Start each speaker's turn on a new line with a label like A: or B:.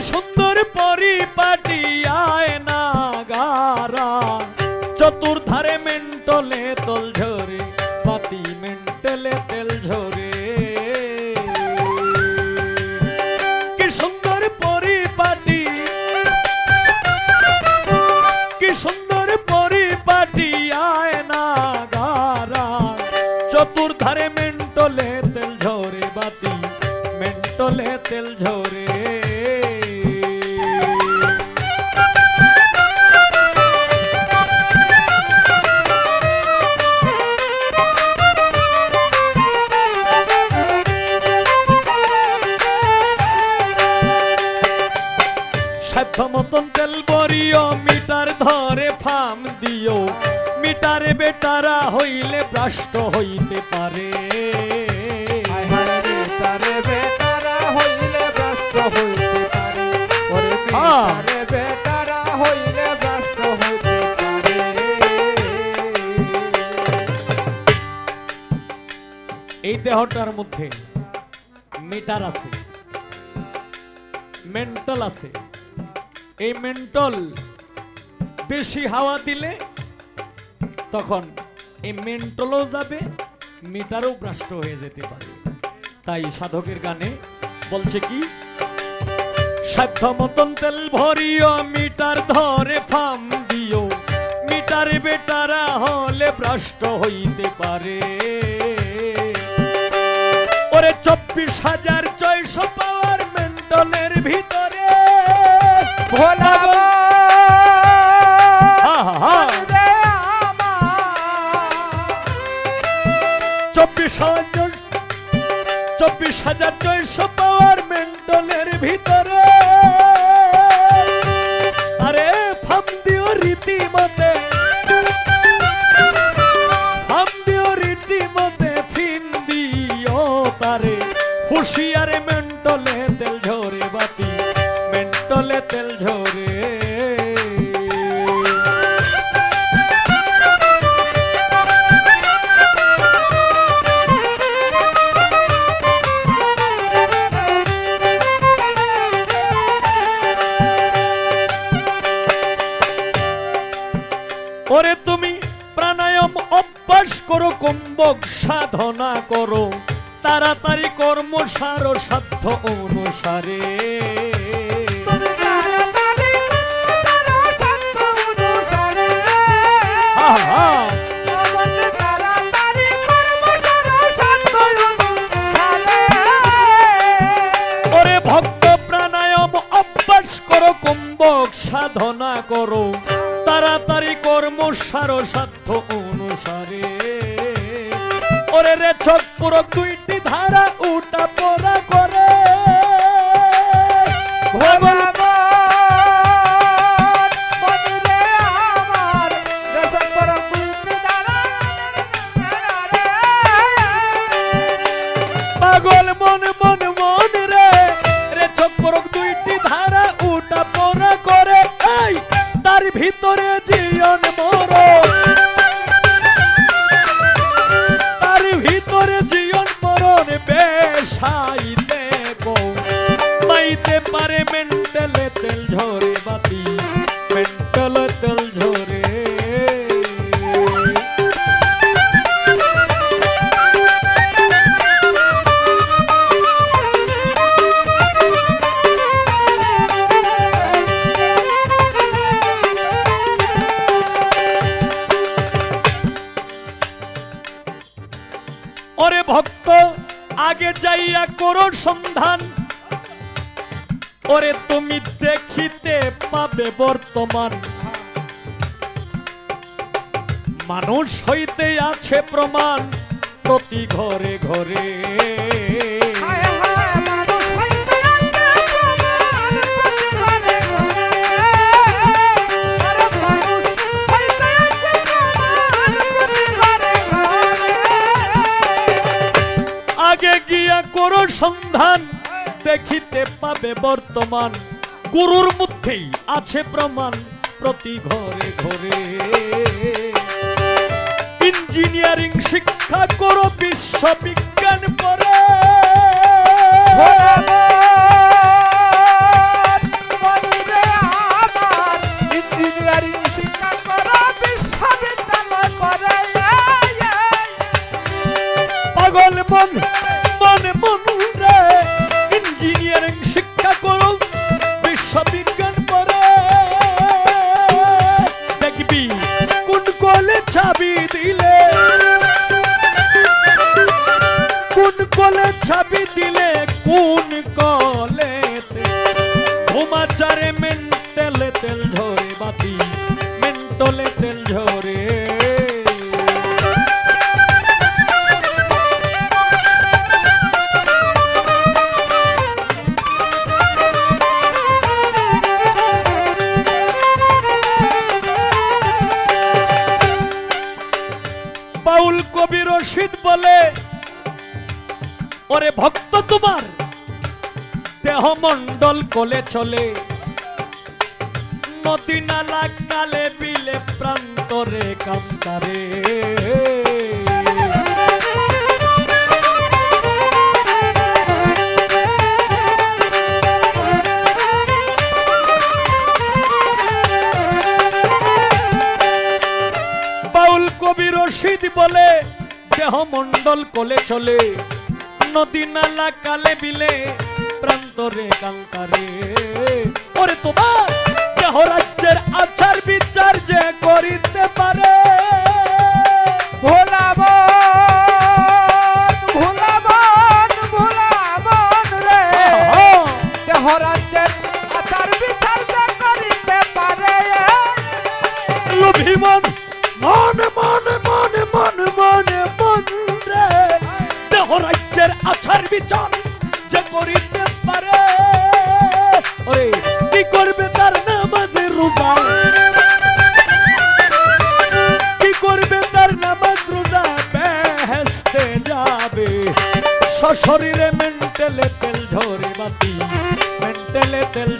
A: সুন্দর পরিপাটি আয় না গারা চতুর্ধারে মেন্টলে তল ঝরে পাতি মেন্টলে তেল ঝরে কি সুন্দর পরিপাটি, কি সুন্দর পরিপাটি আয় না গারা চতুর্ধারে মেন্টলে তেল ঝরে বাতি মেন্টলে তেল ঝরে সাধ্য মতন তেল বরিও মিটার ধরে ফাম দিও। মিটারে বেটারা হইলে ভ্রষ্ট হইতে পারে।
B: বেটারে বেটারা হইলে ভ্রষ্ট হইতে পারে। ওরে
A: হ্যাঁ।
B: বেটারা হইলে ভ্রষ্ট হইতে পারে।
A: এই দেহটার মধ্যে মিটার আছে মেন্টাল আছে এই মেন্টাল বেশি হাওয়া দিলে তখন এই মেন্টালও যাবে, মিটারও ভ্রষ্ট হয়ে যেতে পারে। তাই সাধকের গানে বলছে কি, সাধ্য মতন তেল ভরিও, মিটার ধরে ফাম দিও। মিটারে বেটারা হলে ভ্রষ্ট হইতে পারে। ওরে চব্বিশ হাজার ছয়শো পাওয়ার চব্বিশ হাজার ছয়শো পাওয়ার মেন্টলের ভিতরে। আরে ফাম দিও রীতিমতে। ফাম দিও রীতিমতে, ফিন দিও তারে। হুশিয়ারে মেন্টলে তেল কুম্ভক সাধনা করো তাড়াতাড়ি কর্ম সার সাধ্য অনুসারে।
B: হা তারা
A: ওরে রে ছক পুরো দুইটি ধারা উটা পড়া করে।
B: ভোলা মনিরে আমার দেশের পরম বুদ্ধি দ্বারা
A: পাগল মন মন মন রে রে চক্রক দুইটি ধারা উটা পড়া করে। এই তার ভিতরে জীবন মর ওরে ভক্ত, আগে যাইয়া করো সন্ধান। ওরে তুমি দেখিতে পাবে বর্তমান। মানুষ হইতে আছে প্রমাণ প্রতি ঘরে ঘরে। গুরুর সন্ধান দেখিতে পাবে বর্তমান। গুরুর মধ্যেই আছে প্রমাণ প্রতি ঘরে ঘরে। ইঞ্জিনিয়ারিং শিক্ষা করো বিশ্ববিজ্ঞান পরে পাগল মন ছাবি দিলে। কোন কলে ছাবি দিলে, কোন কলে ঘুমাচারে মেন্টেলে তেল ঝরে বাতি, মেন্টলে তেল রশিদ বলে, ওরে ভক্ত তোমার, দেহ মন্ডল কোলে চলে। নদী নালা কালে বিলে প্রান্তরে কান্তারে। বাউল কবি রশিদ বলে দেহ মন্ডল কোলে চলে নদী নালা কালে বিলে প্রান্তরে কান্তারে ওরে তোমার দেহ রাজ্যের আচার বিচার যে করিতে পারে।
B: ভোলাবন ভোলাবন ভোলাবন রে। দেহ রাজ্যের আচার বিচার যে করিতে পারে।
A: অভিমান মনে মনে দেহ রাজ্যের আচার বিচার যে করিতে পারে। ওরে, কি করবে তার নামাজে রোজা? কি করবে তার নামাজ রোজা? বেহেস্তে যাবে। সশরীরে মেন্টেলে তেল ঝরে বাতি মেন্টেলে তেল